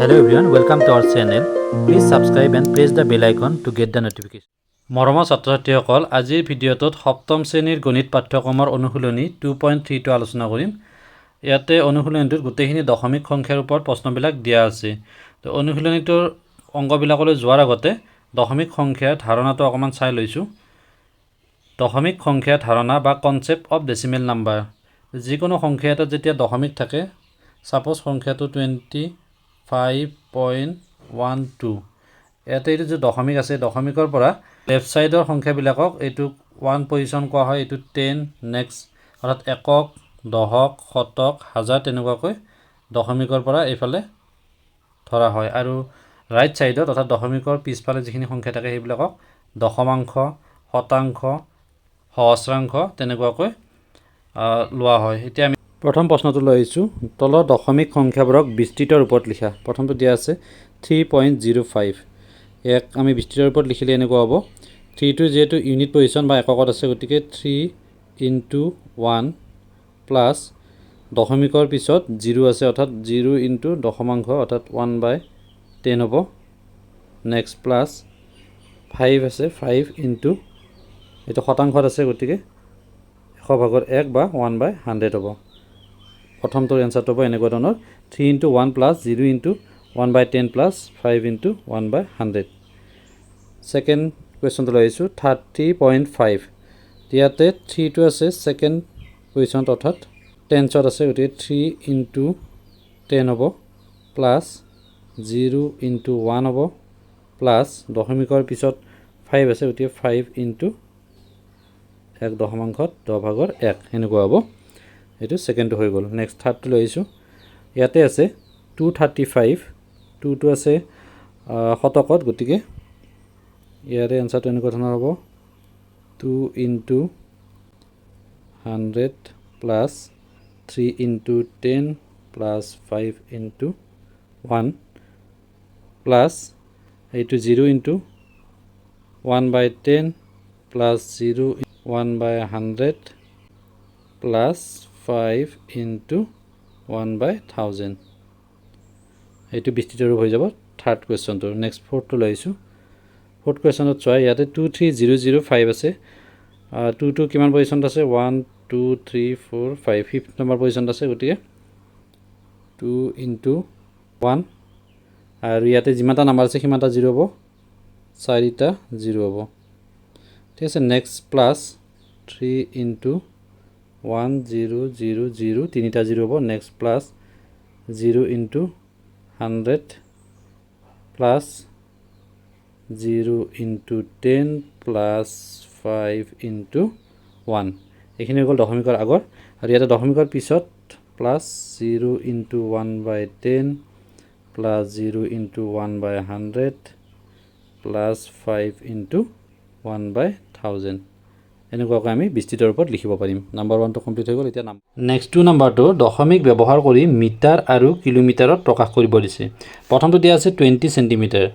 Hello everyone, welcome to our channel. Please subscribe and press the bell icon to get the notification. মৰমৰ ছাত্ৰ ছাত্ৰীসকল আজিৰ ভিডিঅ'টোত সপ্তম শ্ৰেণীৰ গণিত পাঠ্যক্ৰমৰ অনুশীলনী টু পইণ্ট থ্ৰীটো আলোচনা কৰিম ইয়াতে অনুশীলনীটোত গোটেইখিনি দশমিক সংখ্যাৰ ওপৰত প্ৰশ্নবিলাক দিয়া আছে তো অনুশীলনীটোৰ অংকবিলাকলৈ যোৱাৰ আগতে দশমিক সংখ্যাৰ ধাৰণাটো অকণমান চাই লৈছোঁ দশমিক সংখ্যাৰ ধাৰণা বা কনচেপ্ট অফ ডেচিমেল নাম্বাৰ যিকোনো সংখ্যা এটাত যেতিয়া দশমিক থাকে ছাপ'জ সংখ্যাটো twenty five point one two ইয়াতে এইটো যে দশমিক আছে দশমিকৰ পৰা লেফ্ট ছাইডৰ সংখ্যাবিলাকক এইটোক ওৱান পজিশ্যন কোৱা হয় এইটো টেন নেক্সট অৰ্থাৎ একক দশক শতক হাজাৰ তেনেকুৱাকৈ দশমিকৰ পৰা এইফালে ধৰা হয়। আৰু ৰাইট ছাইডত অৰ্থাৎ দশমিকৰ পিছফালে যিখিনি সংখ্যা থাকে সেইবিলাকক দশমাংশ শতাংশ সহস্ৰাংশ তেনেকুৱাকৈ লোৱা হয়। এতিয়া আমি প্ৰথম প্ৰশ্নটো লৈ আহিছোঁ। তলৰ দশমিক সংখ্যাবোৰক বিস্তৃত ৰূপত লিখা। প্ৰথমটো দিয়া আছে থ্ৰী পইণ্ট জিৰ' ফাইভ ইয়াক আমি বিস্তৃত ৰূপত লিখিলে এনেকুৱা হ'ব। থ্ৰীটো যিহেতু ইউনিট পজিশ্যন বা এককত আছে গতিকে থ্ৰী ইনটু ওৱান প্লাছ দশমিকৰ পিছত জিৰ' আছে অৰ্থাৎ জিৰ' ইনটু দশমাংশ অৰ্থাৎ ওৱান বাই টেন হ'ব। নেক্সট প্লাছ ফাইভ আছে ফাইভ ইনটু এইটো শতাংশত আছে গতিকে এশ এক বা ওৱান বাই হাণ্ড্ৰেড হ'ব। প্ৰথমটোৰ এনচাৰটো হ'ব এনেকুৱা ধৰণৰ three into one plus zero' into one by ten plus five into one by hundred second কুৱেশ্যনটো লৈ আহিছোঁ থাৰ্টি পইণ্ট ফাইভ ইয়াতে থ্ৰীটো আছে ছেকেণ্ড পজিশ্যনত অৰ্থাৎ টেন্সত আছে, গতিকে থ্ৰী ইনটু টেন হ'ব প্লাছ জিৰ' ইনটু ওৱান হ'ব প্লাছ দশমিকৰ পিছত ফাইভ আছে, গতিকে ফাইভ ইনটু এক দশমাংশত দহ ভাগৰ এক সেনেকুৱা হ'ব। এইটো ছেকেণ্ডটো হৈ গ'ল। নেক্সট থাৰ্ডটো লৈ আহিছোঁ। ইয়াতে আছে টু থাৰ্টি ফাইভ টুটো আছে শতকত, গতিকে ইয়াৰে এনচাৰটো এনেকুৱা ধৰণৰ হ'ব। Two into hundred plus three into ten plus five into one plus এইটো zero' into one by ten plus zero' one by hundred plus five into one by thousand এইটো বিস্তৃত ৰূপ হৈ যাব থাৰ্ড কুৱেশ্যনটো নেক্সট ফ'ৰ্থটো লৈ আহিছোঁ। ফ'ৰ্থ কুৱেশ্যনত চোৱা, ইয়াতে two three zero' zero' five আছে। টু টু কিমান পজিশ্যনত আছে? One two three four five fifth number পজিশ্যনত আছে গতিকে টু ইনটু ওৱান আৰু ইয়াতে যিমানটা নাম্বাৰ আছে, সিমানটা জিৰ' হ'ব। চাৰিটা জিৰ' হ'ব। ঠিক আছে next plus three into one zero' zero' zero' তিনিটা জিৰ' হ'ব next plus zero' into hundred plus zero' into ten plus five into one এইখিনি হৈ গ'ল দশমিকৰ আগৰ, আৰু ইয়াতে দশমিকৰ পিছত plus zero' into one by ten plus zero' into one by hundred plus five into one by thousand এনেকুৱাকৈ আমি বিস্তৃত ৰূপত লিখিব পাৰিম। নাম্বাৰ ওৱানটো কমপ্লিট হৈ গ'ল, এতিয়া নাম নেক্সট টু নাম্বাৰটো দশমিক ব্যৱহাৰ কৰি মিটাৰ আৰু কিলোমিটাৰত প্ৰকাশ কৰিব দিছে। প্ৰথমটো দিয়া আছে টুৱেণ্টি চেণ্টিমিটাৰ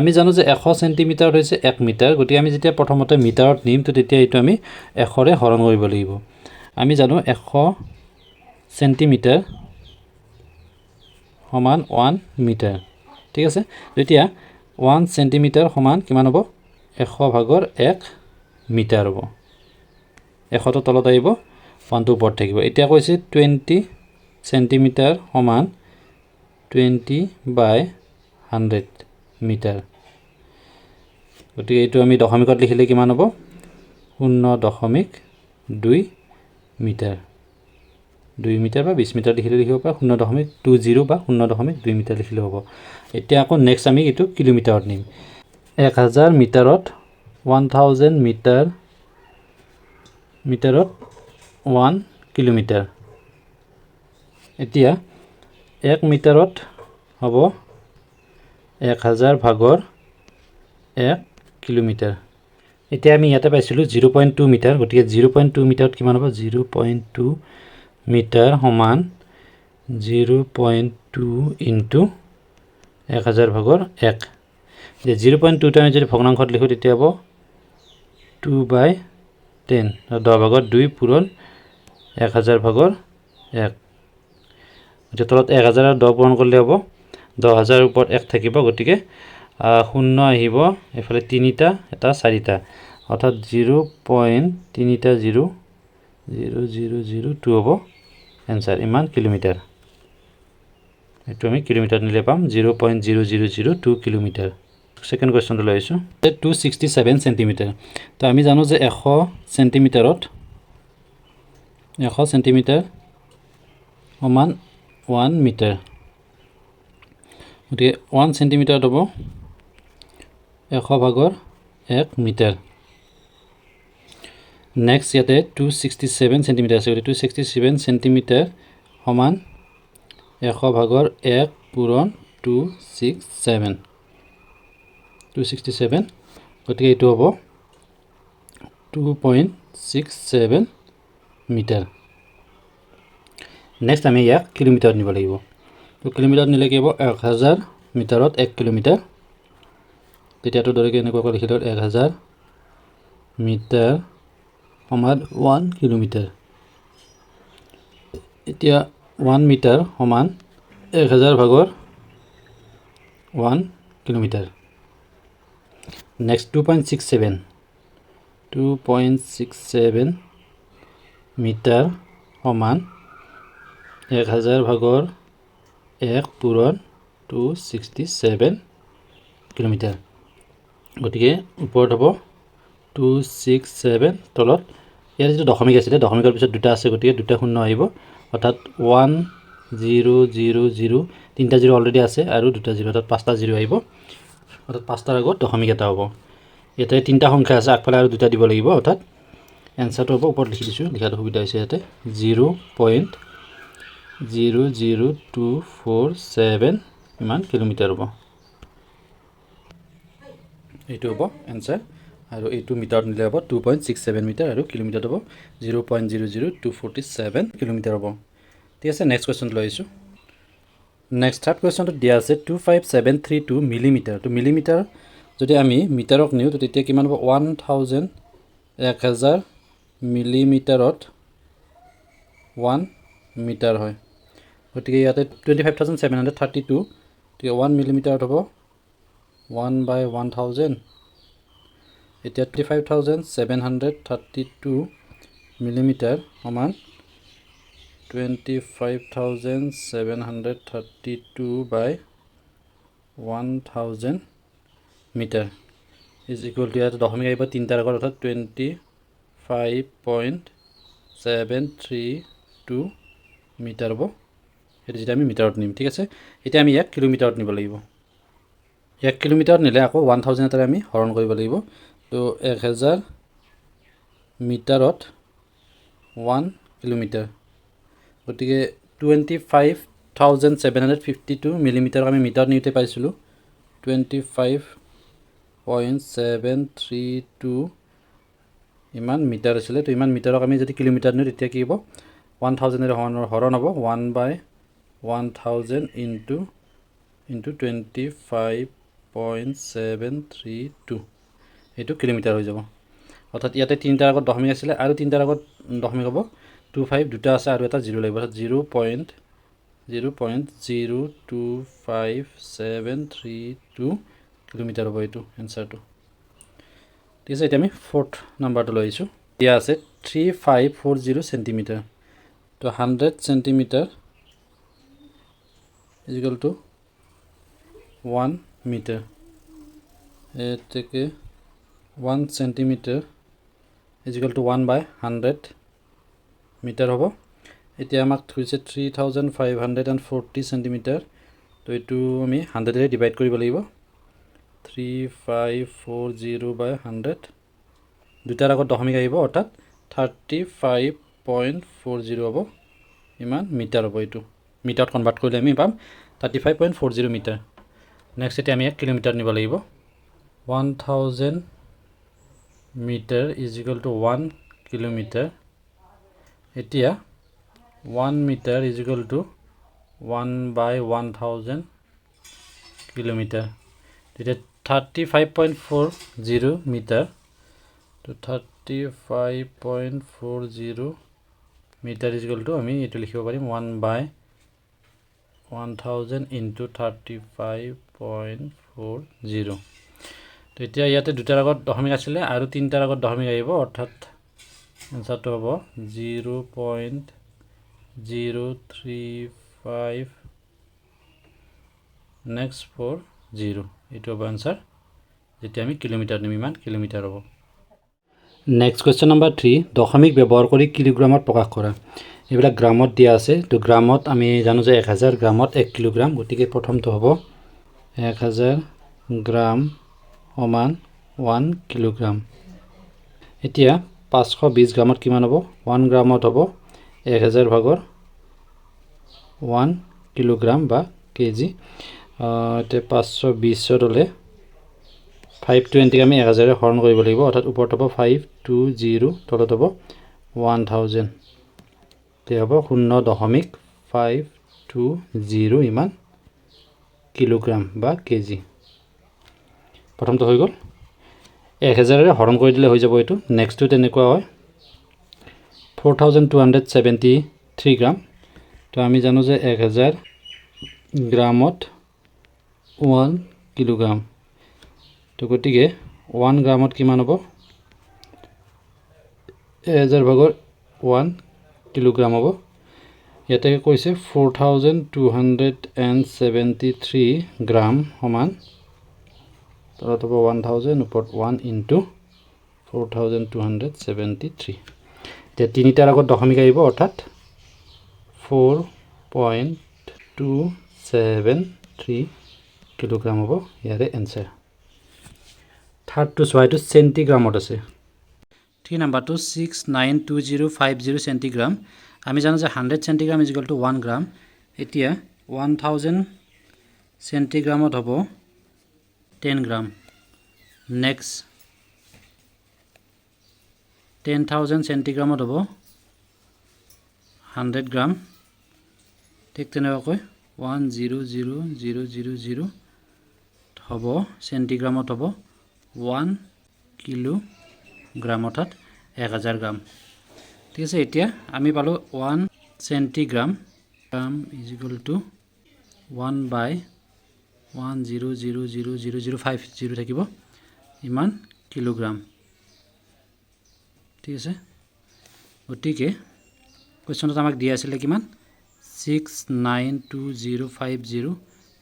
আমি জানো যে এশ চেণ্টিমিটাৰত হৈছে এক মিটাৰ। গতিকে আমি যেতিয়া প্ৰথমতে মিটাৰত নিম, তো তেতিয়া এইটো আমি এশৰে হৰণ কৰিব লাগিব। আমি জানো এশ চেণ্টিমিটাৰ সমান ওৱান মিটাৰ। ঠিক আছে? তেতিয়া ওৱান চেণ্টিমিটাৰ সমান কিমান হ'ব? এশ ভাগৰ এক মিটাৰ হ'ব। এশটো তলত আহিব ওৱানটো ওপৰত থাকিব। এতিয়া কৈছে টুৱেণ্টি চেণ্টিমিটাৰ সমান টুৱেণ্টি বাই হাণ্ড্ৰেড মিটাৰ গতিকে এইটো আমি দশমিকত লিখিলে কিমান হ'ব? শূন্য দশমিক দুই মিটাৰ। দুই মিটাৰ বা বিছ মিটাৰ লিখিলে লিখিব পাৰে, শূন্য দশমিক টু জিৰ' বা শূন্য দশমিক দুই মিটাৰ লিখিলে হ'ব। এতিয়া আকৌ নেক্সট আমি এইটো কিলোমিটাৰত নিম। এক হাজাৰ মিটাৰত ওৱান থাউজেণ্ড মিটাৰ মিটাৰত ওৱান কিলোমিটাৰ। এতিয়া এক মিটাৰত হ'ব এক হাজাৰ ভাগৰ এক কিলোমিটাৰ। এতিয়া আমি ইয়াতে পাইছিলোঁ জিৰ' পইণ্ট টু মিটাৰ, গতিকে জিৰ' পইণ্ট টু মিটাৰত কিমান হ'ব? জিৰ' পইণ্ট টু মিটাৰ সমান জিৰ' পইণ্ট টু ইনটু এক হাজাৰ ভাগৰ এক। এতিয়া জিৰ' পইণ্ট টুটো আমি যদি ভগ্নাংশত লিখোঁ, তেতিয়া হ'ব টু বাই টেন। দহ ভাগৰ দুই পূৰণ এক হাজাৰ ভাগৰ এক। এতিয়া তলত এক হাজাৰ দহ পূৰণ কৰিলে হ'ব। দহ হাজাৰ ওপৰত এক থাকিব, গতিকে শূন্য আহিব। এইফালে তিনিটা, এটা চাৰিটা। অৰ্থাৎ জিৰ' পইণ্ট তিনিটা zero' zero' zero' zero' two হ'ব এনচাৰ। ইমান কিলোমিটাৰ। এইটো আমি কিলোমিটাৰ নিলে পাম। Zero' point zero' zero' zero' two kilometre. Second কুৱেশ্যনটো লৈ আহিছোঁ। টু ছিক্সটি ছেভেন চেণ্টিমিটাৰ তো আমি জানো যে এশ চেণ্টিমিটাৰত এশ চেণ্টিমিটাৰ সমান ওৱান মিটাৰ গতিকে ওৱান চেণ্টিমিটাৰত হ'ব এশ ভাগৰ এক মিটাৰ নেক্সট ইয়াতে টু ছিক্সটি ছেভেন চেণ্টিমিটাৰ আছে। গতিকে টু ছিক্সটি ছেভেন চেণ্টিমিটাৰ সমান এশ ভাগৰ এক পূৰণ two six seven two sixty seven গতিকে এইটো হ'ব two point six seven metre next আমি ইয়াক কিলোমিটাৰত নিব লাগিব। তো কিলোমিটাৰত নিলে কি হ'ব? এক হাজাৰ মিটাৰত এক কিলোমিটাৰ তেতিয়াতো দৰেকে এনেকুৱাকৈ লিখি দিওঁ এক হাজাৰ মিটাৰ সমান ওৱান কিলোমিটাৰ এতিয়া ওৱান মিটাৰ সমান এক হাজাৰ ভাগৰ one kilometre next two point six seven two point six seven metre সমান এক হাজাৰ ভাগৰ এক পূৰণ টু ছিক্সটি ছেভেন কিলোমিটাৰ। গতিকে ওপৰত হ'ব টু ছিক্স ছেভেন তলত। ইয়াত যিটো দশমিক আছিলে, দশমিকৰ পিছত দুটা আছে, গতিকে দুটা শূন্য আহিব। অৰ্থাৎ ওৱান জিৰ' জিৰ' জিৰ' তিনিটা জিৰ' অলৰেডি আছে আৰু দুটা জিৰ' অৰ্থাৎ পাঁচটা জিৰ' আহিব। অৰ্থাৎ পাঁচটাৰ আগত দশমিক এটা হ'ব। ইয়াতে তিনিটা সংখ্যা আছে, আগফালে আৰু দুটা দিব লাগিব, অৰ্থাৎ এনচাৰটো হ'ব ওপৰত লিখি দিছোঁ, লিখাটো সুবিধা হৈছে ইয়াতে। Zero' point zero' zero' two four seven ইমান কিলোমিটাৰ হ'ব? এইটো হ'ব এনচাৰ আৰু এইটো মিটাৰত নিলে হ'ব two point six seven metre আৰু কিলোমিটাৰত হ'ব zero' point zero' zero' two forty seven kilometre হ'ব। ঠিক আছে নেক্সট কুৱেশ্যনটো লৈ আহিছোঁ। নেক্সট থাৰ্ড কুৱেশ্যনটোত দিয়া আছে two five seven three two millimetre two millimetre যদি আমি মিটাৰক নিওঁ, তো তেতিয়া কিমান হ'ব? ওৱান থাউজেণ্ড এক হাজাৰ মিলিমিটাৰত ওৱান মিটাৰ হয়। গতিকে ইয়াতে twenty five thousand seven hundred thirty two গতিকে ওৱান মিলিমিটাৰত হ'ব ওৱান বাই ওৱান থাউজেণ্ড এতিয়া twenty five thousand seven hundred thirty two millimetre সমান twenty five thousand seven hundred thirty two by one thousand metre is equal to ইয়াত দশমিক আহিব তিনিটাৰ আগত অৰ্থাৎ twenty five point seven three two metre হ'ব। সেইটো যেতিয়া আমি মিটাৰত নিম, ঠিক আছে? এতিয়া আমি ইয়াক কিলোমিটাৰত নিব লাগিব। এক কিলোমিটাৰত নিলে আকৌ ওৱান থাউজেণ্ড এটাৰে আমি হৰণ কৰিব লাগিব। তো এক হেজাৰ মিটাৰত ওৱান কিলোমিটাৰ গতিকে twenty five thousand seven hundred fifty two মিলিমিটাৰক আমি মিটাৰত নিওঁতে পাইছিলোঁ। Twenty five point seven three two ইমান মিটাৰ আছিলে। তো ইমান মিটাৰক আমি যদি কিলোমিটাৰ নিওঁ, তেতিয়া কি হ'ব? ওৱান থাউজেণ্ডেৰে হৰণ হৰণ হ'ব। One by one thousand into into twenty five point seven three two এইটো কিলোমিটাৰ হৈ যাব। অৰ্থাৎ ইয়াতে তিনিটাৰ আগত দশমিক আছিলে আৰু তিনিটাৰ আগত দশমিক হ'ব। টু ফাইভ দুটা আছে আৰু এটা জিৰ' লাগিব। Zero' point zero' point zero' two five seven three two kilometre হ'ব এইটো এনচাৰটো ঠিক আছে, এতিয়া আমি ফ'ৰ্থ নাম্বাৰটো লৈ আহিছোঁ। দিয়া আছে three five four zero' centimetre তো hundred centimetre is equal to one metre এতেকে one centimetre is equal to one by hundred metre হ'ব। এতিয়া আমাক হৈছে three thousand five hundred and forty centimetre তো এইটো আমি হাণ্ড্ৰেডেৰে ডিভাইড কৰিব লাগিব। Three five four zero' by hundred দুটাৰ আগত দশমিক আহিব, অৰ্থাৎ thirty five point four zero' হ'ব। ইমান মিটাৰ হ'ব এইটো। মিটাৰত কনভাৰ্ট কৰিলে আমি পাম thirty five point four zero' metre. Next এতিয়া আমি এক কিলোমিটাৰ নিব লাগিব। One thousand metre is equal to one kilometre এতিয়া one metre is to one by one thousand kilometre তেতিয়া thirty five point four zero' metre তো thirty five point four zero' metre is to আমি এইটো লিখিব পাৰিম one by one thousand into thirty five point four zero' তো এতিয়া ইয়াতে দুটাৰ আগত দশমিক আছিলে আৰু তিনিটাৰ আগত দশমিক আহিব, অৰ্থাৎ এনচাৰটো হ'ব zero' point zero' three five next four zero' এইটো হ'ব এনচাৰ যেতিয়া আমি কিলোমিটাৰ দিম ইমান কিলোমিটাৰ হ'ব। নেক্সট কুৱেশ্যন নম্বৰ থ্ৰী দশমিক ব্যৱহাৰ কৰি কিলোগ্ৰামত প্ৰকাশ কৰা। এইবিলাক গ্ৰামত দিয়া আছে। তো গ্ৰামত আমি জানো যে এক হাজাৰ গ্ৰামত এক কিলোগ্ৰাম গতিকে প্ৰথমটো হ'ব এক হাজাৰ গ্ৰাম সমান ওৱান কিলোগ্ৰাম এতিয়া পাঁচশো বিছ গ্ৰামত কিমান হ'ব? ওৱান গ্ৰামত হ'ব এক হাজাৰ ভাগৰ ওৱান কিলোগ্ৰাম বা কেজি। এতিয়া পাঁচশো বিছত হ'লে ফাইভ টুৱেণ্টিক আমি এক হাজাৰে হৰণ কৰিব লাগিব, অৰ্থাৎ ওপৰত হ'ব ফাইভ টু জিৰ' তলত হ'ব ওৱান থাউজেণ্ড তেতিয়া হ'ব শূন্য দশমিক ফাইভ টু জিৰ' ইমান কিলোগ্ৰাম বা কেজি। প্ৰথমটো হৈ গ'ল। এক হেজাৰেৰে হৰণ কৰি দিলে হৈ যাব এইটো। নেক্সটটো তেনেকুৱা হয়। Four thousand two hundred seventy three gram তো আমি জানো যে এক হেজাৰ গ্ৰামত ওৱান কিলোগ্ৰাম। তো গতিকে ওৱান গ্ৰামত কিমান হ'ব? এহেজাৰ ভাগৰ ওৱান কিলোগ্ৰাম হ'ব। ইয়াতে কৈছে four thousand two hundred and seventy three gram সমান হ'ব ওৱান থাউজেণ্ড ওপৰত one into four thousand two hundred seventy three এতিয়া তিনিটাৰ আগত দশমিক আহিব, অৰ্থাৎ four point two seven three kilogram হ'ব ইয়াৰে এনচাৰ থাৰ্ডটো চোৱা, এইটো চেণ্টিগ্ৰামত আছে। থ্ৰী নাম্বাৰটো six nine two zero' five zero' centigram আমি জানো যে hundred centigram is equal to one gram এতিয়া ওৱান থাউজেণ্ড চেণ্টিগ্ৰামত হ'ব। টেন গ্ৰাম নেক্সট টেন থাউজেণ্ড চেণ্টিগ্ৰামত হ'ব। হাণ্ড্ৰেড গ্ৰাম ঠিক তেনেকুৱাকৈ one zero' zero' zero' zero' zero' হ'ব চেণ্টিগ্ৰামত হ'ব। ওৱান কিলোগ্ৰাম অৰ্থাৎ এক হাজাৰ গ্ৰাম ঠিক আছে, এতিয়া আমি পালোঁ one centigram gram is equal to one by one zero' zero' zero' zero' zero' five zero' থাকিব। ইমান কিলোগ্ৰাম ঠিক আছে? গতিকে, কুৱেশ্যনটোত আমাক দিয়া আছিলে কিমান? Six nine two zero' five zero'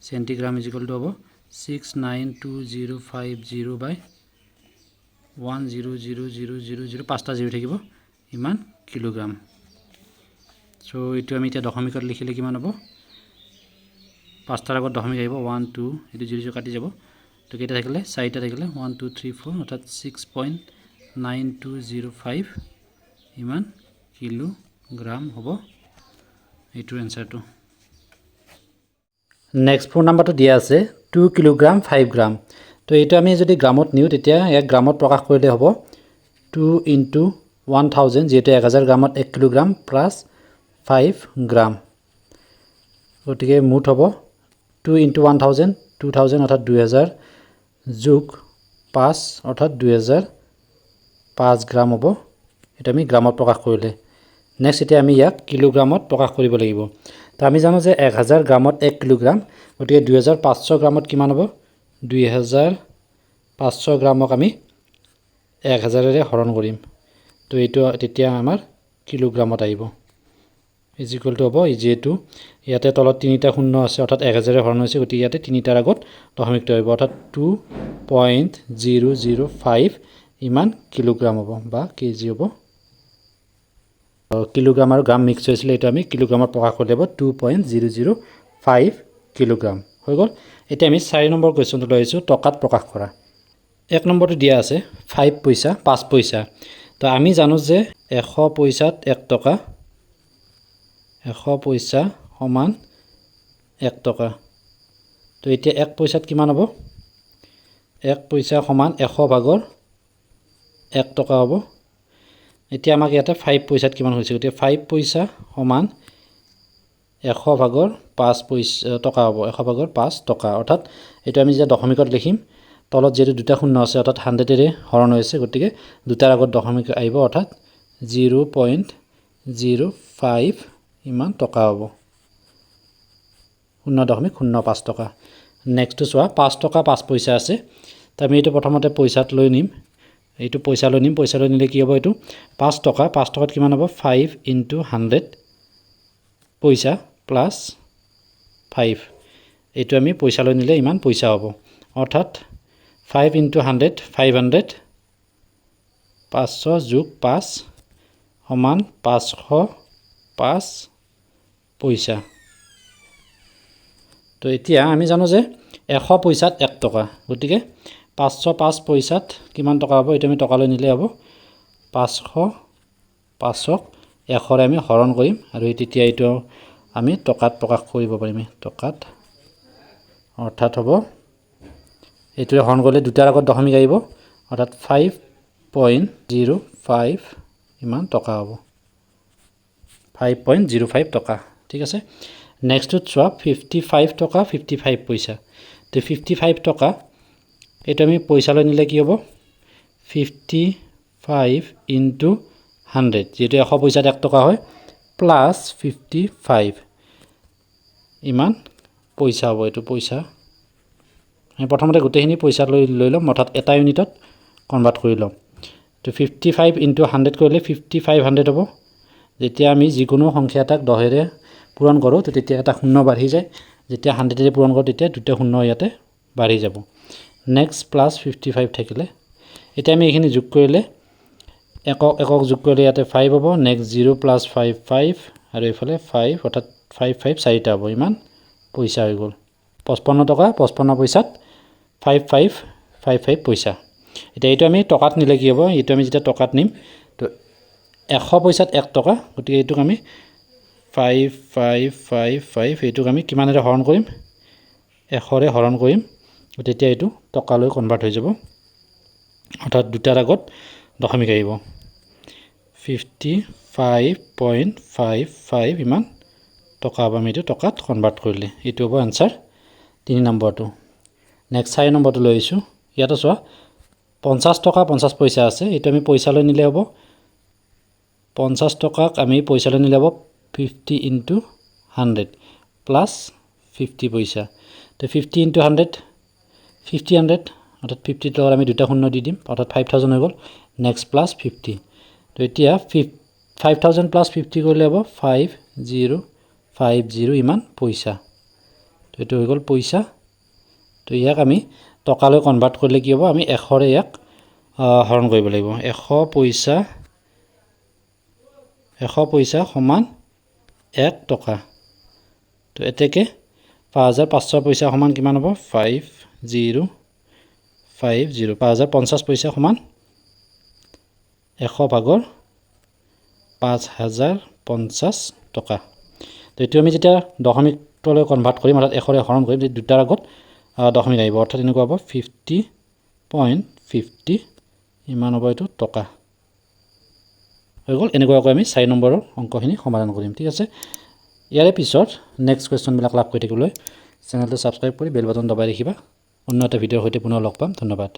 centigram is equal হ'ব। Six nine two zero' five zero' by one zero' zero' zero' zero' zero' পাঁচটা জিৰ' থাকিব। ইমান কিলোগ্ৰাম। চ' এইটো আমি এতিয়া দশমিকত লিখিলে কিমান হ'ব? পাঁচটাৰ আগত দশমিক আহিব ওৱান টু এইটো জিৰ' জিৰ' কাটি যাব। তো কেইটা থাকিলে? চাৰিটা থাকিলে ওৱান টু থ্ৰী ফ'ৰ অৰ্থাৎ six point nine two zero' five ইমান কিলোগ্ৰাম হ'ব এইটোৰ এনচাৰটো নেক্সট ফোন নাম্বাৰটো দিয়া আছে টু কিলোগ্ৰাম ফাইভ গ্ৰাম তো এইটো আমি যদি গ্ৰামত নিওঁ, তেতিয়া ইয়াক গ্ৰামত প্ৰকাশ কৰিলে হ'ব টু ইনটু ওৱান থাউজেণ্ড যিহেতু এক হাজাৰ গ্ৰামত এক কিলোগ্ৰাম প্লাছ ফাইভ গ্ৰাম গতিকে মুঠ হ'ব two into one thousand two thousand অৰ্থাৎ দুহেজাৰ যোগ পাঁচ অৰ্থাৎ দুহেজাৰ পাঁচ গ্ৰাম হ'ব। এইটো আমি গ্ৰামত প্ৰকাশ কৰিলে। নেক্সট এতিয়া আমি ইয়াক কিলোগ্ৰামত প্ৰকাশ কৰিব লাগিব। তো আমি জানো যে এক হাজাৰ গ্ৰামত এক কিলোগ্ৰাম, গতিকে দুহেজাৰ পাঁচশো গ্ৰামত কিমান হ'ব? দুই হাজাৰ পাঁচশো গ্ৰামক আমি এক হাজাৰেৰে হৰণ কৰিম। তো এইটো তেতিয়া আমাৰ কিলোগ্ৰামত আহিব। ইজ টু হ'ব যিহেতু ইয়াতে তলত তিনিটা শূন্য আছে, অৰ্থাৎ এক হাজাৰে হৰণ হৈছে, গতিকে ইয়াতে তিনিটাৰ আগত দশমিকটো আহিব, অৰ্থাৎ two point zero' zero' five ইমান কিলোগ্ৰাম হ'ব বা কেজি হ'ব। কিলোগ্ৰাম আৰু গ্ৰাম মিক্স হৈছিলে এইটো আমি কিলোগ্ৰামত প্ৰকাশ কৰি লাগিব two point zero' zero' five kilogram হৈ গ'ল। এতিয়া আমি চাৰি নম্বৰ কুৱেশ্যনটো লৈ আহিছোঁ, টকাত প্ৰকাশ কৰা। এক নম্বৰটো দিয়া আছে ফাইভ পইচা, পাঁচ পইচা। তো আমি জানো যে এশ পইচাত এক টকা এশ পইচা সমান এক টকা। তো এতিয়া এক পইচাত কিমান হ'ব? এক পইচা সমান এশ ভাগৰ এক টকা হ'ব। এতিয়া আমাক ইয়াতে ফাইভ পইচাত কিমান হৈছে? গতিকে ফাইভ পইচা সমান এশ ভাগৰ পাঁচ পইচা টকা হ'ব। এশ ভাগৰ পাঁচ টকা। অৰ্থাৎ এইটো আমি যেতিয়া দশমিকত লিখিম, তলত যিহেতু দুটা শূন্য আছে, অৰ্থাৎ হাণ্ড্ৰেডেৰে হৰণ হৈছে, গতিকে দুটাৰ আগত দশমিক আহিব, অৰ্থাৎ জিৰ' পইণ্ট জিৰ' ফাইভ ইমান টকা হ'ব। শূন্য দশমিক শূন্য পাঁচ টকা। নেক্সটটো চোৱা, পাঁচ টকা পাঁচ পইচা আছে। তো আমি এইটো প্ৰথমতে পইচাত লৈ নিম। এইটো পইচা লৈ নিম, পইচা লৈ নিলে কি হ'ব এইটো? পাঁচ টকা, পাঁচ টকাত কিমান হ'ব? ফাইভ ইনটু হাণ্ড্ৰেড পইচা প্লাছ ফাইভ এইটো আমি পইচা লৈ নিলে ইমান পইচা হ'ব। অৰ্থাৎ five into hundred five hundred পাঁচশো যোগ পাঁচ সমান পাঁচশো পাঁচ পইচা। তো এতিয়া আমি জানো যে এশ পইচাত এক টকা গতিকে পাঁচশ পাঁচ পইচাত কিমান টকা হ'ব এইটো আমি টকালৈ নিলে হ'ব। পাঁচশ পাঁচক এশৰে আমি হৰণ কৰিম আৰু তেতিয়া এইটো আমি টকাত প্ৰকাশ কৰিব পাৰিম। টকাত অৰ্থাৎ হ'ব এইটোৰে হৰণ কৰিলে দুটাৰ আগত দশমিক আহিব অৰ্থাৎ ফাইভ পইণ্ট জিৰ' ফাইভ ইমান টকা হ'ব। ফাইভ পইণ্ট জিৰ' ফাইভ টকা। ঠিক আছে? নেক্সটটোত চোৱা ফিফটি ফাইভ টকা ফিফটি ফাইভ পইচা। তো ফিফটি ফাইভ টকা, এইটো আমি পইচালৈ নিলে কি হ'ব? ফিফটি ফাইভ ইনটু হাণ্ড্ৰেড যিহেতু এশ পইচাত এক টকা হয় প্লাছ ফিফটি ফাইভ ইমান পইচা হ'ব এইটো পইচা। আমি প্ৰথমতে গোটেইখিনি পইচা লৈ লৈ ল'ম, অৰ্থাৎ এটা ইউনিটত কনভাৰ্ট কৰি ল'ম। তো ফিফটি ফাইভ ইনটু হাণ্ড্ৰেড কৰিলে ফিফটি ফাইভ হাণ্ড্ৰেড হ'ব। যেতিয়া আমি যিকোনো সংখ্যা এটাক দহেৰে পূৰণ কৰোঁ তো তেতিয়া এটা শূন্য বাঢ়ি যায়। যেতিয়া হাণ্ড্ৰেডেৰে পূৰণ কৰোঁ তেতিয়া দুটা শূন্য ইয়াতে বাঢ়ি যাব। নেক্সট প্লাছ ফিফটি ফাইভ থাকিলে। এতিয়া আমি এইখিনি যোগ কৰিলে একক একক যোগ কৰিলে ইয়াতে ফাইভ হ'ব। Next zero' plus five five আৰু এইফালে ফাইভ অৰ্থাৎ ফাইভ ফাইভ চাৰিটা হ'ব। ইমান পইচা হৈ গ'ল। পঁচপন্ন টকা পঁচপন্ন পইচাত ফাইভ ফাইভ ফাইভ ফাইভ পইচা। এতিয়া এইটো আমি টকাত নিলে কি হ'ব? এইটো আমি যেতিয়া টকাত নিম তো এশ পইচাত এক টকা গতিকে এইটোক আমি ফাইভ ফাইভ ফাইভ ফাইভ এইটোক আমি কিমানেৰে হৰণ কৰিম? এশৰে হৰণ কৰিম। তেতিয়া এইটো টকালৈ কনভাৰ্ট হৈ যাব। অৰ্থাৎ দুটাৰ আগত দশমিক আহিব। Fifty five point five five ইমান টকা হ'ব আমি এইটো টকাত কনভাৰ্ট কৰিলে। এইটো হ'ব এনচাৰ তিনি নম্বৰটো। নেক্সট চাৰি নম্বৰটো লৈ আহিছোঁ। ইয়াতে চোৱা, পঞ্চাছ টকা পঞ্চাছ পইচা আছে, এইটো আমি পইচালৈ নিলে হ'ব। পঞ্চাছ টকাক আমি পইচালৈ নিলে হ'ব fifty into hundred plus fifty পইচা তো fifty into hundred fifty hundred অৰ্থাৎ ফিফটিৰ লগত আমি দুটা শূন্য দি দিম, অৰ্থাৎ ফাইভ থাউজেণ্ড হৈ গ'ল নেক্সট প্লাছ ফিফটি তো এতিয়া ফিফ ফাইভ থাউজেণ্ড প্লাছ ফিফটি কৰিলে হ'ব ফাইভ জিৰ' ফাইভ জিৰ' ইমান পইচা। তো এইটো হৈ গ'ল পইচা। তো ইয়াক আমি টকালৈ কনভাৰ্ট কৰিলে কি হ'ব, আমি এশৰে ইয়াক হৰণ কৰিব লাগিব। এশ পইচা এশ পইচা সমান এক টকা। তো এতেকে পাঁচ হাজাৰ পাঁচশো পইচা সমান কিমান হ'ব? ফাইভ জিৰ' ফাইভ জিৰ' পাঁচ হাজাৰ পঞ্চাছ পইচা সমান এশ ভাগৰ পাঁচ হাজাৰ পঞ্চাছ টকা। তো এইটো আমি যেতিয়া দশমিকটোলৈ কনভাৰ্ট কৰিম, অৰ্থাৎ এশৰে হৰণ কৰিম দুটাৰ আগত দশমিক আহিব। অৰ্থাৎ এনেকুৱা হ'ব ফিফটি পইণ্ট ফিফটি ইমান হ'ব এইটো টকা। হৈ গ'ল। এনেকুৱাকৈ আমি চাৰি নম্বৰৰ অংকখিনি সমাধান কৰিম, ঠিক আছে? ইয়াৰে পিছত নেক্সট কুৱেশ্যনবিলাক লাভ কৰি থাকিবলৈ চেনেলটো ছাবস্ক্ৰাইব কৰি বেল বাটন দবাই ৰাখিবা। অন্য এটা ভিডিঅ'ৰ সৈতে পুনৰ লগ পাম। ধন্যবাদ।